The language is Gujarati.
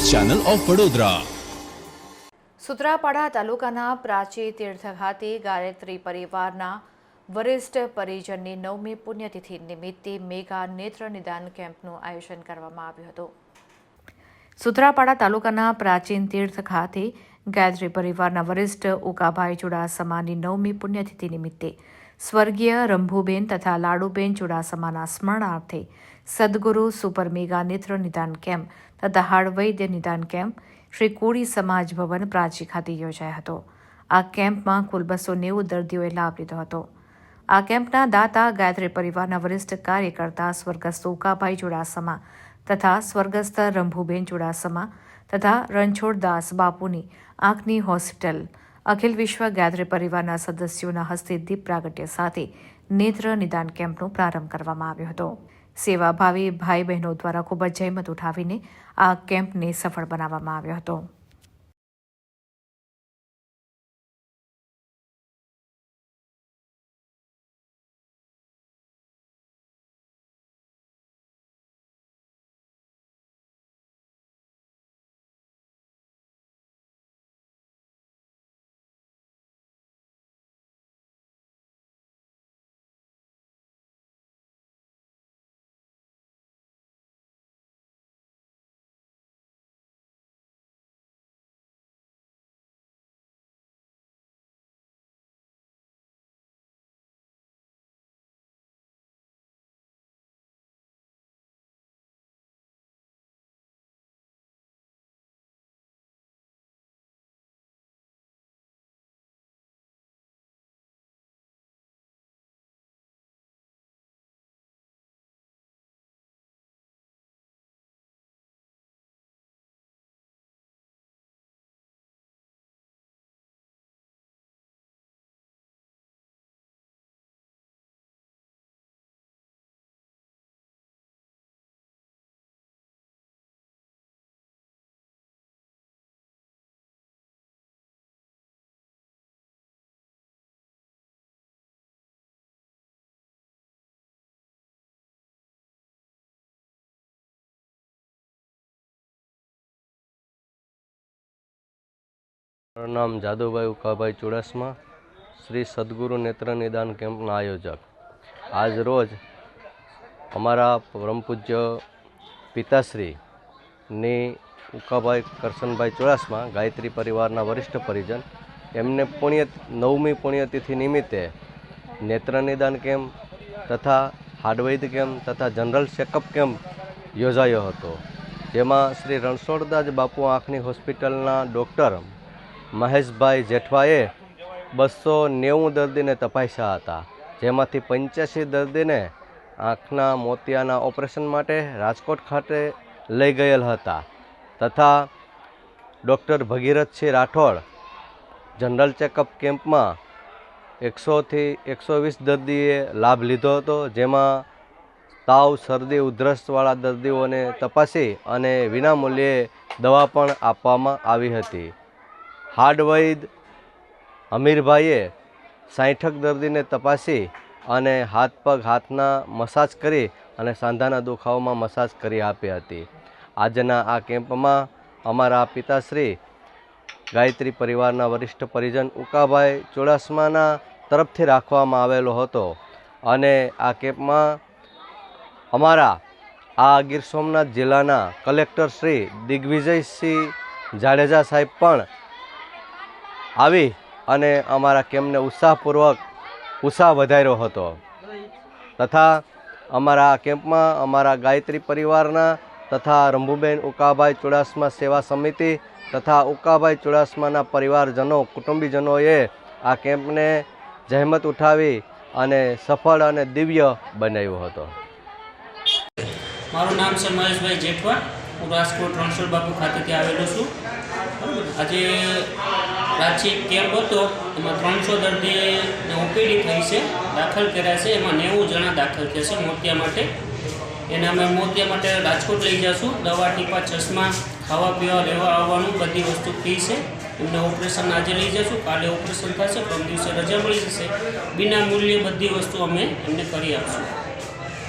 Channel of Vadodara. સુત્રાપાડા તાલુકાના પ્રાચી તીર્થ ખાતે ગાયત્રી પરિવારના વરિષ્ઠ પરિજનની નવમી પુણ્યતિથિ નિમિત્તે મેગા નેત્ર નિદાન કેમ્પનું આયોજન કરવામાં આવ્યું હતું. સુત્રાપાડા તાલુકાના પ્રાચીન તીર્થ ખાતે ગાયત્રી પરિવારના વરિષ્ઠ ઉકાભાઈ ચુડાસમાની નવમી પુણ્યતિથિ નિમિત્તે સ્વર્ગીય રંભુબેન તથા લાડુબેન ચુડાસમાના સ્મરણાર્થે સદગુરુ સુપર મેગા નેત્ર નિદાન કેમ્પ તથા હાડવૈદ્ય નિદાન કેમ્પ શ્રી કોળી સમાજ ભવન પ્રાચી ખાતે યોજાયો હતો. આ કેમ્પમાં કુલ બસો નેવું દર્દીઓએ લાભ લીધો હતો. આ કેમ્પના દાતા, ગાયત્રી પરિવારના વરિષ્ઠ કાર્યકર્તા, સ્વર્ગસ્થ ઉકાભાઈ ચુડાસમા તથા સ્વર્ગસ્થ રંભુબેન ચુડાસમા તથા રણછોડદાસ બાપુની આંખની હોસ્પિટલ, અખિલ વિશ્વ ગાયત્રી પરિવારના સદસ્યોના હસ્તે દીપ પ્રાગટ્ય સાથે નેત્ર નિદાન કેમ્પનો પ્રારંભ કરવામાં આવ્યો હતો. સેવાભાવી ભાઈ બહેનો દ્વારા ખૂબ જ જહેમત ઉઠાવીને આ કેમ્પને સફળ બનાવવામાં આવ્યો હતો. મારું નામ જાદુભાઈ ઉકાભાઈ ચુડાસમા, શ્રી સદગુરુ નેત્ર નિદાન કેમ્પના આયોજક. આજ રોજ અમારા પરમ પૂજ્ય પિતાશ્રીની ઉકાભાઈ કરશનભાઈ ચુડાસમા, ગાયત્રી પરિવારના વરિષ્ઠ પરિજન, એમને પુણ્ય, નવમી પુણ્યતિથિ નિમિત્તે નેત્ર નિદાન કેમ્પ તથા હાર્ડવૈદ કેમ્પ તથા જનરલ ચેકઅપ કેમ્પ યોજાયો હતો. જેમાં શ્રી રણછોડદાસ બાપુ આંખની હોસ્પિટલના ડૉક્ટર મહેશભાઈ જેઠવાએ બસો નેવું દર્દીને તપાસ્યા હતા, જેમાંથી પંચ્યાસી દર્દીને આંખના મોતિયાના ઓપરેશન માટે રાજકોટ ખાતે લઈ ગયેલ હતા તથા doctor Bhagirathsinh Rathod general checkup કેમ્પમાં એકસોથી એકસો વીસ દર્દીએ લાભ લીધો હતો, જેમાં તાવ, શરદી, ઉધરસવાળા દર્દીઓને તપાસી અને વિનામૂલ્યે દવા પણ આપવામાં આવી હતી. હાર્ડવૈદ અમીરભાઈએ સાઠક દર્દીને તપાસી અને હાથ પગ હાથના મસાજ કરી અને સાંધાના દુખાવામાં મસાજ કરી આપી હતી. આજના આ કેમ્પમાં અમારા પિતાશ્રી, ગાયત્રી પરિવારના વરિષ્ઠ પરિજન ઉકાભાઈ ચુડાસમાના તરફથી રાખવામાં આવેલો હતો અને આ કેમ્પમાં અમારા આ ગીર સોમનાથ જિલ્લાના કલેક્ટર શ્રી દિગ્વિજયસિંહ જાડેજા સાહેબ પણ આવી અને અમારા કેમ્પને ઉત્સાહપૂર્વક ઉત્સાહ વધાર્યો હતો. તથા અમારા કેમ્પમાં અમારા ગાયત્રી પરિવારના તથા રંભુબેન ઉકાભાઈ ચુડાસમા સેવા સમિતિ તથા ઉકાભાઈ ચુડાસમાના પરિવારજનો, કુટુંબીજનોએ આ કેમ્પને જહેમત ઉઠાવી અને સફળ અને દિવ્ય બનાવ્યો હતો. મારું નામ છે મહેશભાઈ જેઠવા. હું રાજકોટ રણછોડ બાપુ ખાતેથી આવેલો છું. આજે પ્રાચી કેમ્પ હતો? એમાં ત્રણસો દર્દીને ઓપીડી થઈ છે, દાખલ કર્યા છે, એમાં નેવું જણા દાખલ થયા છે મોતિયા માટે. એને અમે મોતિયા માટે રાજકોટ લઈ જઈશું દવા, ટીપા, ચશ્મા, ખાવા પીવા, રહેવા આવવાનું, બધી વસ્તુ ફ્રી છે. એમને ઓપરેશન આજે લઈ જઈશું કાલે ઓપરેશન થશે, પરમ દિવસે રજા મળી જશે. બિના મૂલ્યે બધી વસ્તુ અમે એમને કરી આપશું.